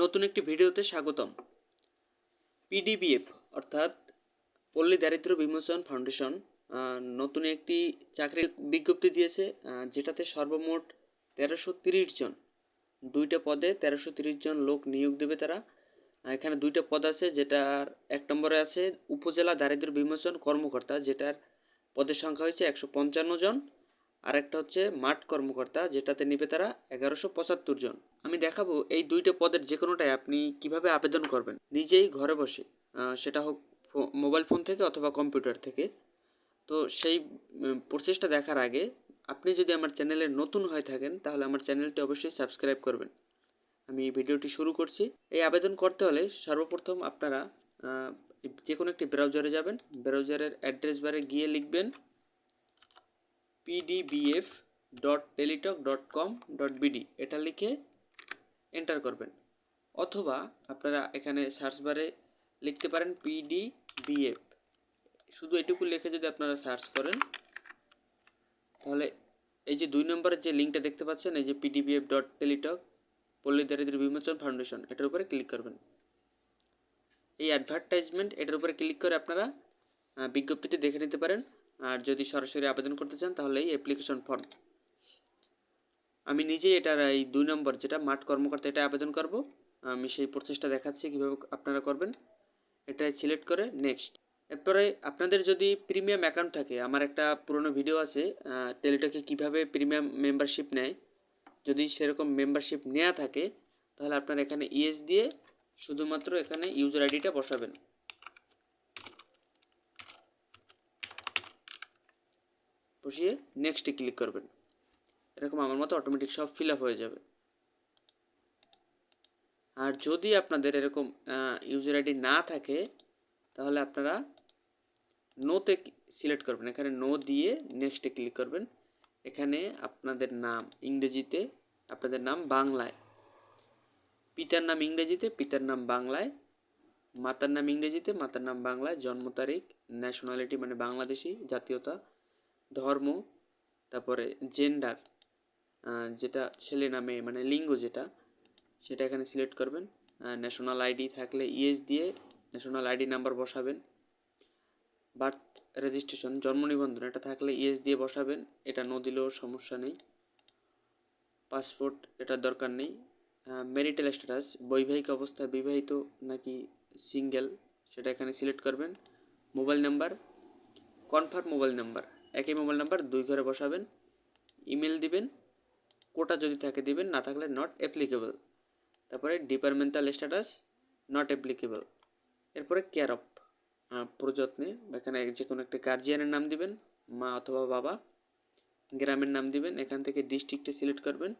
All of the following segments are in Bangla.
নতুন একটি ভিডিওতে স্বাগতম। পিডিবিএফ অর্থাৎ পল্লী দারিদ্র বিমোচন ফাউন্ডেশন নতুন একটি চাকরির বিজ্ঞপ্তি দিয়েছে যেটাতে সর্বমোট তেরোশো তিরিশ জন, দুইটা পদে তেরোশো তিরিশ জন লোক নিয়োগ দেবে তারা। এখানে দুইটা পদ আছে, যেটার এক নম্বরে আছে উপজেলা দারিদ্র্য বিমোচন কর্মকর্তা, যেটার পদের সংখ্যা হয়েছে একশো পঞ্চান্ন জন। আর একটা হচ্ছে মাঠ কর্মকর্তা, যেটাতে নেবে তারা এগারোশো পঁচাত্তর জন। আমি দেখাবো এই দুইটা পদের যে কোনোটাই আপনি কীভাবে আবেদন করবেন। নিজেই ঘরে বসে সেটা হোক মোবাইল ফোন থেকে অথবা কম্পিউটার থেকে। তো সেই প্রসেসটা দেখার আগে আপনি যদি আমার চ্যানেলে নতুন হয়ে থাকেন, তাহলে আমার চ্যানেলটি অবশ্যই সাবস্ক্রাইব করবেন। আমি ভিডিওটি শুরু করছি। এই আবেদন করতে হলে সর্বপ্রথম আপনারা যে কোনো একটি ব্রাউজারে যাবেন। ব্রাউজারের অ্যাড্রেস বারে গিয়ে লিখবেন PDBF dot Teletalk dot com dot BD এটা লিখে এন্টার করবেন। অথবা আপনারা এখানে সার্চ বারে লিখতে পারেন পিডিবিএফ শুধু এটুকু লিখে যদি আপনারা সার্চ করেন, তাহলে এই যে দুই নম্বরের যে লিঙ্কটা দেখতে পাচ্ছেন, এই যে পিডিবিএফ ডট টেলিটক পল্লী দারিদ্র্য বিমোচন ফাউন্ডেশন এটার উপরে ক্লিক করবেন। এই অ্যাডভার্টাইজমেন্ট এটার উপরে ক্লিক করে আপনারা বিজ্ঞপ্তিটি দেখে নিতে পারেন। আর যদি সরাসরি আবেদন করতে চান, তাহলে এই অ্যাপ্লিকেশন ফর্ম আমি নিজেই এটার এই দুই নম্বর যেটা মাঠ কর্মকর্তা এটা আবেদন করব। আমি সেই প্রসেসটা দেখাচ্ছি কীভাবে আপনারা করবেন। এটা সিলেক্ট করে নেক্সট এরপরে আপনাদের যদি প্রিমিয়াম অ্যাকাউন্ট থাকে, আমার একটা পুরনো ভিডিও আছে টেলিটকে কীভাবে প্রিমিয়াম মেম্বারশিপ নেয়। যদি সেরকম মেম্বারশিপ নেওয়া থাকে, তাহলে আপনারা এখানে ইএস দিয়ে শুধুমাত্র এখানে ইউজার আইডিটা বসাবেন। বসিয়ে নেক্সটে ক্লিক করবেন। এরকম আমার মতো অটোমেটিক সব ফিল হয়ে যাবে। আর যদি আপনাদের এরকম ইউজার আইডি না থাকে, তাহলে আপনারা নোতে সিলেক্ট করবেন। এখানে নো দিয়ে নেক্সটে ক্লিক করবেন। এখানে আপনাদের নাম ইংরেজিতে, আপনাদের নাম বাংলায়। পিতার নাম ইংরেজিতে, পিতার নাম বাংলায়। মাতার নাম ইংরেজিতে, মাতার নাম বাংলায়। জন্ম তারিখ ন্যাশনালিটি মানে বাংলাদেশি জাতীয়তা। ধর্ম, তারপরে জেন্ডার যেটা ছেলে না মেয়ে মানে লিঙ্গ যেটা, সেটা এখানে সিলেক্ট করবেন। ন্যাশনাল আইডি থাকলে ইএস দিয়ে ন্যাশনাল আইডি নাম্বার বসাবেন। বার্থ রেজিস্ট্রেশন জন্ম নিবন্ধন, এটা থাকলে ইএস দিয়ে বসাবেন। এটা ন দিলেও সমস্যা নেই। পাসপোর্ট এটার দরকার নেই। ম্যারিটাল স্ট্যাটাস বৈবাহিক অবস্থা, বিবাহিত নাকি সিঙ্গেল সেটা এখানে সিলেক্ট করবেন। Mobile number confirm mobile number একই মোবাইল নাম্বার দুই ঘরে বসাবেন, ইমেল দিবেন, কোটা যদি থাকে দিবেন, না থাকলে নট অ্যাপ্লিকেবল তারপরে ডিপার্টমেন্টাল স্ট্যাটাস নট অ্যাপ্লিকেবল এরপরে কেয়ার অফ প্রযত্নে, এখানে যে কোনো একটা গার্জিয়ানের নাম দিবেন, মা অথবা বাবা, গ্রামের নাম দিবেন, এখান থেকে ডিস্ট্রিক্টে সিলেক্ট করবেন।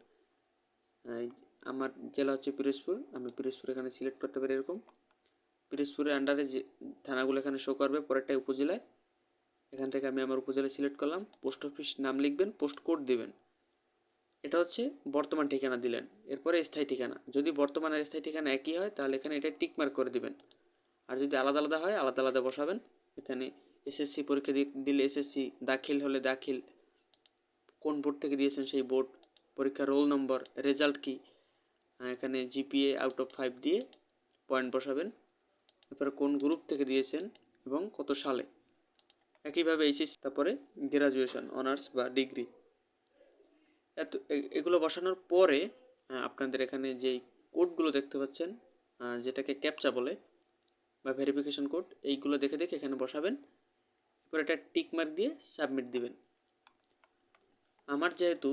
আমার জেলা হচ্ছে পিরোজপুর, আমি পিরোজপুর এখানে সিলেক্ট করতে পারি এরকম। পিরোজপুরের আন্ডারে যে থানাগুলো এখানে শো করবে পরেরটা উপজেলায়। এখান থেকে আমি আমার উপজেলা সিলেক্ট করলাম পোস্ট অফিস নাম লিখবেন পোস্ট কোড দিবেন। এটা হচ্ছে বর্তমান ঠিকানা দিলেন। এরপরে স্থায়ী ঠিকানা। যদি বর্তমান আর স্থায়ী ঠিকানা একই হয়, তাহলে এখানে এটা টিক মার্ক করে দিবেন। আর যদি আলাদা আলাদা হয়, আলাদা আলাদা বসাবেন। এখানে এসএসসি পরীক্ষা দিলে এসএসসি দাখিল হলে দাখিল। কোন বোর্ড থেকে দিয়েছেন সেই বোর্ড পরীক্ষার রোল নম্বর রেজাল্ট কি? এখানে জিপিএ আউট অফ ফাইভ দিয়ে পয়েন্ট বসাবেন। এরপরে কোন গ্রুপ থেকে দিয়েছেন এবং কত সালে? একইভাবে এইচএস তারপরে গ্রাজুয়েশন অনার্স বা ডিগ্রি এত এগুলো বসানোর পরে আপনাদের এখানে যেই কোডগুলো দেখতে পাচ্ছেন যেটাকে ক্যাপচা বলে, বা ভেরিফিকেশন কোড এইগুলো দেখে দেখে এখানে বসাবেন। এরপর এটা টিক মার্ক দিয়ে সাবমিট দিবেন। আমার যেহেতু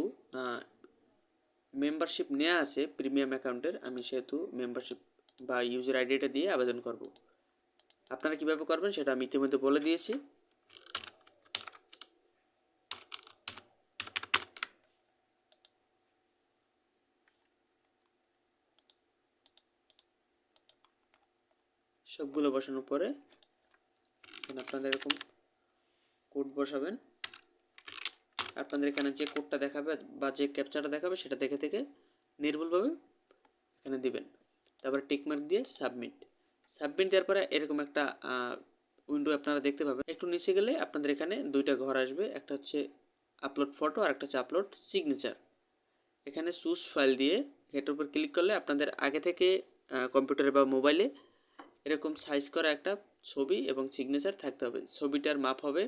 মেম্বারশিপ নেওয়া আছে প্রিমিয়াম অ্যাকাউন্টের আমি সেহেতু মেম্বারশিপ বা ইউজার আইডিটা দিয়ে আবেদন করব। আপনারা কীভাবে করবেন সেটা আমি ইতিমধ্যে বলে দিয়েছি। সবগুলো বসানোর পরে এখানে আপনাদের এরকম কোড বসাবেন। আপনাদের এখানে যে কোডটা দেখাবে বা যে ক্যাপচারটা দেখাবে সেটা দেখে দেখে নির্ভুলভাবে এখানে দিবেন। তারপরে টিকমার্ক দিয়ে সাবমিট। সাবমিট দেওয়ার পরে এরকম একটা উইন্ডো আপনারা দেখতে পাবেন। একটু নিচে গেলে আপনাদের এখানে দুইটা ঘর আসবে। একটা হচ্ছে আপলোড ফটো আর একটা হচ্ছে আপলোড সিগনেচার এখানে চুজ ফাইল দিয়ে এটার উপর ক্লিক করলে আপনাদের আগে থেকে কম্পিউটারে বা মোবাইলে এরকম সাইজ করা একটা ছবি এবং সিগনেচার থাকতে হবে। ছবিটার মাপ হবে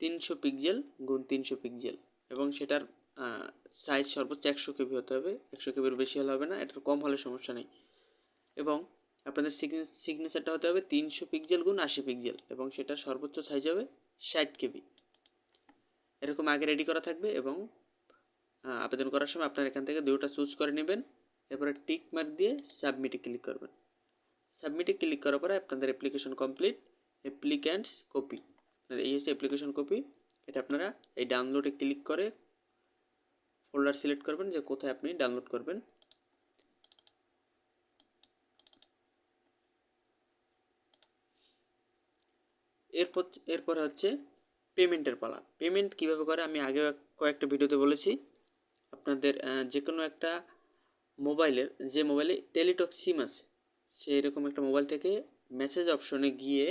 তিনশো পিক্সেল গুণ তিনশো পিক্সেল এবং সেটার সাইজ সর্বোচ্চ একশো কেবি হতে হবে। একশো কেবির বেশি হলে হবে না, এটার কম হলে সমস্যা নেই। এবং আপনাদের সিগনেচারটা হতে হবে তিনশো পিক্সেল গুণ আশি পিক্সেল এবং সেটার সর্বোচ্চ সাইজ হবে ষাট কেবি। এরকম আগে রেডি করা থাকবে এবং আবেদন করার সময় আপনার এখান থেকে দুটোটা চুজ করে নেবেন। এরপরে টিক মার্ক দিয়ে সাবমিটে ক্লিক করবেন। সাবমিটে ক্লিক করার পরে আপনাদের অ্যাপ্লিকেশন কমপ্লিট অ্যাপ্লিক্যান্টস কপি এই হচ্ছে অ্যাপ্লিকেশন কপি এটা আপনারা এই ডাউনলোডে ক্লিক করে ফোল্ডার সিলেক্ট করবেন যে কোথায় আপনি ডাউনলোড করবেন। এরপর, এরপরে হচ্ছে পেমেন্টের পালা। পেমেন্ট কীভাবে করে? আমি আগে কয়েকটা ভিডিওতে বলেছি। আপনাদের যে কোনো একটা মোবাইলের যে মোবাইলে টেলিটক সিম আছে সেই রকম একটা মোবাইল থেকে মেসেজ অপশনে গিয়ে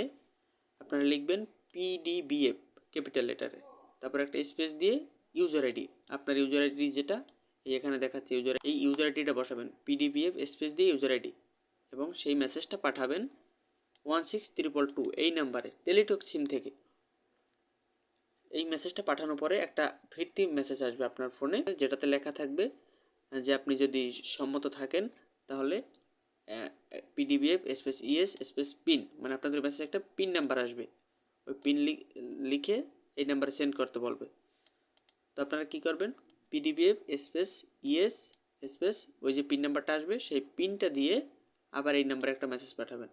আপনারা লিখবেন পিডিবিএফ ক্যাপিটাল লেটারে তারপর একটা স্পেস দিয়ে ইউজার আইডি আপনার ইউজার আইডি যেটা এখানে দেখাচ্ছে ইউজার এই ইউজার আইডিটা বসাবেন পিডিবিএফ স্পেস দিয়ে ইউজার আইডি এবং সেই মেসেজটা পাঠাবেন ওয়ান সিক্স ত্রিপল টু এই নাম্বারে টেলিটক সিম থেকে। এই মেসেজটা পাঠানোর পরে একটা ফিরতি মেসেজ আসবে আপনার ফোনে যেটাতে লেখা থাকবে যে আপনি যদি সম্মত থাকেন, তাহলে PDBF space ES space PIN মানে আপনাদের মেসেজ একটা পিন নাম্বার আসবে, ওই পিন লিখে এই নাম্বারে সেন্ড করতে বলবে। তো আপনারা কি করবেন? পিডিবিএফ স্পেস ইএস স্পেস ওই যে পিন নাম্বারটা আসবে, সেই পিনটা দিয়ে আবার এই নাম্বারে একটা মেসেজ পাঠাবেন।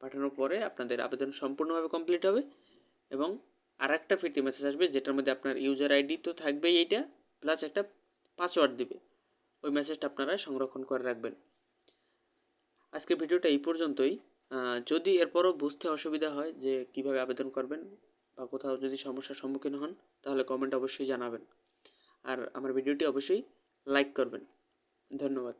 পাঠানোর পরে আপনাদের আবেদন সম্পূর্ণভাবে কমপ্লিট হবে এবং আর একটা ফিরতি মেসেজ আসবে, যেটার মধ্যে আপনার ইউজার আইডি তো থাকবেই এইটা প্লাস একটা পাসওয়ার্ড দিবে। ওই মেসেজটা আপনারা সংরক্ষণ করে রাখবেন। আজকের ভিডিওটা এই পর্যন্তই। যদি এরপরও বুঝতে অসুবিধা হয় যে কীভাবে আবেদন করবেন বা কোথাও যদি সমস্যার সম্মুখীন হন, তাহলে কমেন্ট অবশ্যই জানাবেন। আর আমার ভিডিওটি অবশ্যই লাইক করবেন। ধন্যবাদ।